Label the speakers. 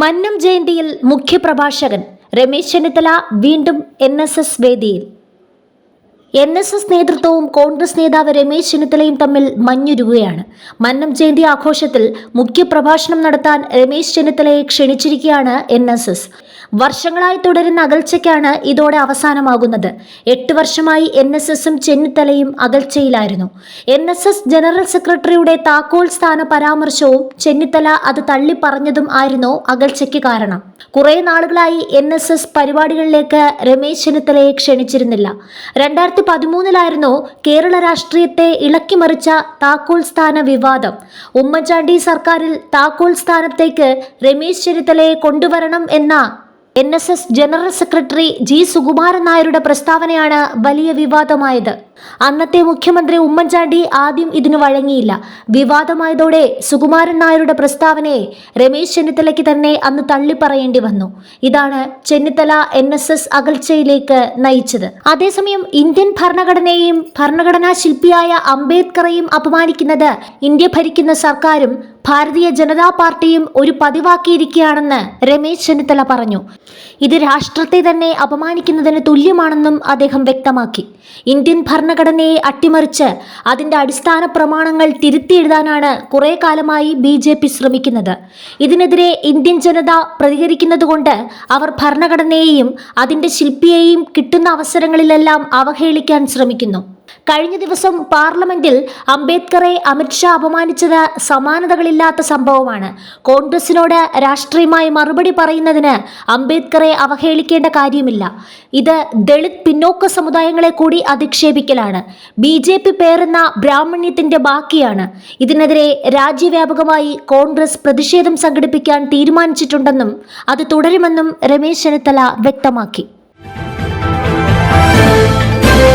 Speaker 1: മന്നം ജയന്തിയിൽ മുഖ്യപ്രഭാഷകൻ രമേശ് ചെന്നിത്തല വീണ്ടും N S S വേദിയിൽ. N S S നേതൃത്വവും കോൺഗ്രസ് നേതാവ് രമേശ് ചെന്നിത്തലയും തമ്മിൽ മഞ്ഞുരുകയാണ് മന്നം ജയന്തി ആഘോഷത്തിൽ മുഖ്യപ്രഭാഷണം നടത്താൻ രമേശ് ചെന്നിത്തലയെ ക്ഷണിച്ചിരിക്കുകയാണ് എൻ എസ് എസ്. വർഷങ്ങളായി തുടരുന്ന അകൽച്ചയ്ക്കാണ് ഇതോടെ അവസാനമാകുന്നത്. എട്ട് വർഷമായി എൻ എസ് എസും ചെന്നിത്തലയും അകൽച്ചയിലായിരുന്നു. എൻ എസ് എസ് ജനറൽ സെക്രട്ടറിയുടെ താക്കോൽ സ്ഥാന പരാമർശവും ചെന്നിത്തല അത് തള്ളിപ്പറഞ്ഞതും ആയിരുന്നു അകൽച്ചയ്ക്ക് കാരണം. കുറെ നാളുകളായി എൻ എസ് എസ് പരിപാടികളിലേക്ക് രമേശ് ചെന്നിത്തലയെ ക്ഷണിച്ചിരുന്നില്ല. രണ്ടായിരത്തി പതിമൂന്നിലായിരുന്നു കേരള രാഷ്ട്രീയത്തെ ഇളക്കിമറിച്ച താക്കോൽ സ്ഥാന വിവാദം. ഉമ്മൻചാണ്ടി സർക്കാരിൽ താക്കോൽ സ്ഥാനത്തേക്ക് രമേശ് ചെന്നിത്തലയെ കൊണ്ടുവരണം എന്ന N S S general secretary G Sukumaran നായരുടെ പ്രസ്താവനയാണ് വലിയ വിവാദമായത്. അന്നത്തെ മുഖ്യമന്ത്രി ഉമ്മൻചാണ്ടി ആദ്യം ഇതിന് വഴങ്ങിയില്ല. വിവാദമായതോടെ സുകുമാരൻ നായരുടെ പ്രസ്താവനയെ രമേശ് ചെന്നിത്തലയ്ക്ക് തന്നെ അന്ന് തള്ളിപ്പറയേണ്ടി വന്നു. ഇതാണ് ചെന്നിത്തല എൻ എസ് എസ് അകൽച്ചയിലേക്ക് നയിച്ചത്. അതേസമയം ഇന്ത്യൻ ഭരണഘടനയെയും ഭരണഘടനാ ശില്പിയായ അംബേദ്കറെയും അപമാനിക്കുന്നത് ഇന്ത്യ ഭരിക്കുന്ന സർക്കാരും ഭാരതീയ ജനതാ പാർട്ടിയും ഒരു പതിവാക്കിയിരിക്കുകയാണെന്ന് രമേശ് ചെന്നിത്തല പറഞ്ഞു. ഇത് രാഷ്ട്രത്തെ തന്നെ അപമാനിക്കുന്നതിന് തുല്യമാണെന്നും അദ്ദേഹം വ്യക്തമാക്കി. ഇന്ത്യൻ ഭരണഘടനയെ അട്ടിമറിച്ച് അതിന്റെ അടിസ്ഥാന പ്രമാണങ്ങൾ തിരുത്തിയെഴുതാനാണ് കുറേ കാലമായി ബി ജെ പി ശ്രമിക്കുന്നത്. ഇതിനെതിരെ ഇന്ത്യൻ ജനത പ്രതികരിക്കുന്നതുകൊണ്ട് അവർ ഭരണഘടനയെയും അതിന്റെ ശില്പിയെയും കിട്ടുന്ന അവസരങ്ങളിലെല്ലാം അവഹേളിക്കാൻ ശ്രമിക്കുന്നു. കഴിഞ്ഞ ദിവസം പാർലമെന്റിൽ അംബേദ്കറെ അമിത്ഷാ അപമാനിച്ചത് സമാനതകളില്ലാത്ത സംഭവമാണ്. കോൺഗ്രസിനോട് രാഷ്ട്രീയമായി മറുപടി പറയുന്നതിന് അംബേദ്കറെ അവഹേളിക്കേണ്ട കാര്യമില്ല. ഇത് ദളിത് പിന്നോക്ക സമുദായങ്ങളെ കൂടി അധിക്ഷേപിക്കലാണ്. ബി ജെ പി പേരെന്ന ബ്രാഹ്മണ്യത്തിന്റെ ബാക്കിയാണ്. ഇതിനെതിരെ രാജ്യവ്യാപകമായി കോൺഗ്രസ് പ്രതിഷേധം സംഘടിപ്പിക്കാൻ തീരുമാനിച്ചിട്ടുണ്ടെന്നും അത് തുടരുമെന്നും രമേശ് ചെന്നിത്തല വ്യക്തമാക്കി.